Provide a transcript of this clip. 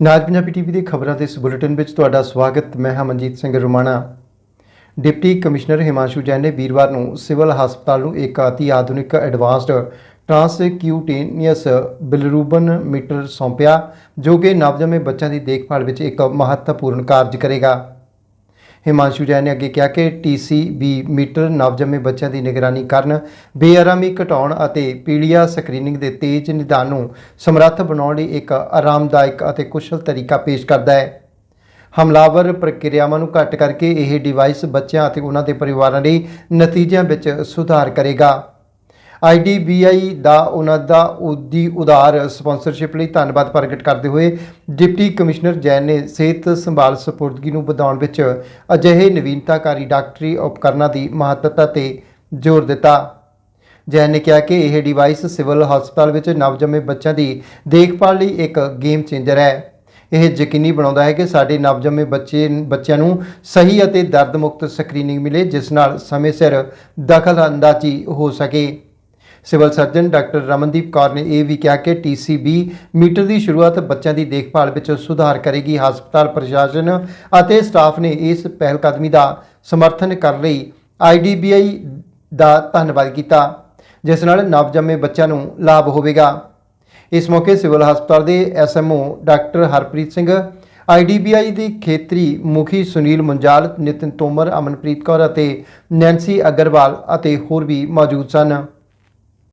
ਨਾਜ Punjabi TV ਦੇ ਖਬਰਾਂ ਦੇ ਇਸ ਬੁਲੇਟਿਨ ਵਿੱਚ ਤੁਹਾਡਾ ਸਵਾਗਤ। ਮੈਂ ਹਾਂ ਮਨਜੀਤ ਸਿੰਘ ਰੁਮਾਣਾ। ਡਿਪਟੀ ਕਮਿਸ਼ਨਰ ਹਿਮਾਂਸ਼ੂ ਜੈਨ ਨੇ ਵੀਰਵਾਰ ਨੂੰ ਸਿਵਲ ਹਸਪਤਾਲ ਨੂੰ ਇੱਕ ਅਤੀ ਆਧੁਨਿਕ ਐਡਵਾਂਸਡ ਟ੍ਰਾਂਸਕਿਊਟੇਨੀਅਸ ਬਿਲਰੂਬਨ ਮੀਟਰ ਸੌਂਪਿਆ, ਜੋ ਕਿ ਨਵਜੰਮੇ ਬੱਚਿਆਂ ਦੀ ਦੇਖਭਾਲ ਵਿੱਚ ਇੱਕ ਮਹੱਤਵਪੂਰਨ ਕਾਰਜ ਕਰੇਗਾ। ਹਿਮਾਂਸ਼ੂ ਜੈਨ ਨੇ ਅੱਗੇ ਕਿਹਾ ਕਿ ਟੀਸੀਬੀ ਮੀਟਰ ਨਵਜੰਮੇ ਬੱਚਿਆਂ ਦੀ ਨਿਗਰਾਨੀ ਕਰਨ ਬੇਆਰਾਮੀ ਘਟਾਉਣ ਅਤੇ ਪੀਲੀਆ ਸਕਰੀਨਿੰਗ ਦੇ ਤੇਜ਼ ਨਿਦਾਨ ਨੂੰ ਸਮਰੱਥ ਬਣਾਉਣ ਲਈ ਇੱਕ ਆਰਾਮਦਾਇਕ ਅਤੇ ਕੁਸ਼ਲ ਤਰੀਕਾ ਪੇਸ਼ ਕਰਦਾ ਹੈ। ਹਮਲਾਵਰ ਪ੍ਰਕਿਰਿਆਵਾਂ ਨੂੰ ਘੱਟ ਕਰਕੇ ਇਹ ਡਿਵਾਈਸ ਬੱਚਿਆਂ ਅਤੇ ਉਹਨਾਂ ਦੇ ਪਰਿਵਾਰਾਂ ਲਈ ਨਤੀਜਿਆਂ ਵਿੱਚ ਸੁਧਾਰ ਕਰੇਗਾ। ਆਈਡੀਬੀਆਈ ਦਾ ਉਹਨਾਂ ਦਾ ਉਦੀ ਉਧਾਰ ਸਪਾਂਸਰਸ਼ਿਪ ਲਈ ਧੰਨਵਾਦ ਪ੍ਰਗਟ ਕਰਦੇ ਹੋਏ ਡਿਪਟੀ ਕਮਿਸ਼ਨਰ ਜੈਨ ਨੇ ਸਿਹਤ ਸੰਭਾਲ ਸਪੁਰਦਗੀ ਨੂੰ ਵਧਾਉਣ ਵਿੱਚ ਅਜਿਹੇ ਨਵੀਨਤਾਕਾਰੀ ਡਾਕਟਰੀ ਉਪਕਰਨਾਂ ਦੀ ਮਹੱਤਤਾ ਤੇ ਜ਼ੋਰ ਦਿੱਤਾ। ਜੈਨ ਨੇ ਕਿਹਾ ਕਿ ਇਹ ਡਿਵਾਈਸ ਸਿਵਲ ਹਸਪਤਾਲ ਵਿੱਚ ਨਵਜੰਮੇ ਬੱਚਿਆਂ ਦੀ ਦੇਖਭਾਲ ਲਈ ਇੱਕ ਗੇਮ ਚੇਂਜਰ ਹੈ। ਇਹ ਯਕੀਨੀ ਬਣਾਉਂਦਾ ਹੈ ਕਿ ਸਾਡੇ ਨਵਜੰਮੇ ਬੱਚੇ, ਬੱਚਿਆਂ ਨੂੰ ਸਹੀ ਅਤੇ ਦਰਦ ਮੁਕਤ ਸਕਰੀਨਿੰਗ ਮਿਲੇ, ਜਿਸ ਨਾਲ ਸਮੇਂ ਸਿਰ ਦਖਲ ਅੰਦਾਜ਼ੀ ਹੋ ਸਕੇ। Civil surgeon doctor Ramandeep Kaur ਨੇ ਇਹ ਵੀ ਕਿਹਾ ਕਿ ਟੀਸੀਬੀ ਮੀਟਰ ਦੀ ਸ਼ੁਰੂਆਤ ਬੱਚਿਆਂ ਦੀ ਦੇਖਭਾਲ ਵਿੱਚ ਸੁਧਾਰ ਕਰੇਗੀ। ਹਸਪਤਾਲ ਪ੍ਰਸ਼ਾਸਨ ਅਤੇ ਸਟਾਫ ਨੇ ਇਸ ਪਹਿਲਕਦਮੀ ਦਾ ਸਮਰਥਨ ਕਰਨ ਲਈ ਆਈਡੀਬੀਆਈ ਦਾ ਧੰਨਵਾਦ ਕੀਤਾ, ਜਿਸ ਨਾਲ ਨਵਜੰਮੇ ਬੱਚਿਆਂ ਨੂੰ ਲਾਭ ਹੋਵੇਗਾ। ਇਸ ਮੌਕੇ ਸਿਵਲ ਹਸਪਤਾਲ ਦੇ SMO doctor Harpreet Singh IDBI ਦੀ ਖੇਤਰੀ ਮੁਖੀ ਸੁਨੀਲ ਮੁੰਜਾਲ, ਨਿਤਿਨ ਤੋਮਰ, ਅਮਨਪ੍ਰੀਤ ਕੌਰ ਅਤੇ ਨੈਂਸੀ ਅਗਰਵਾਲ ਅਤੇ ਹੋਰ ਵੀ ਮੌਜੂਦ ਸਨ।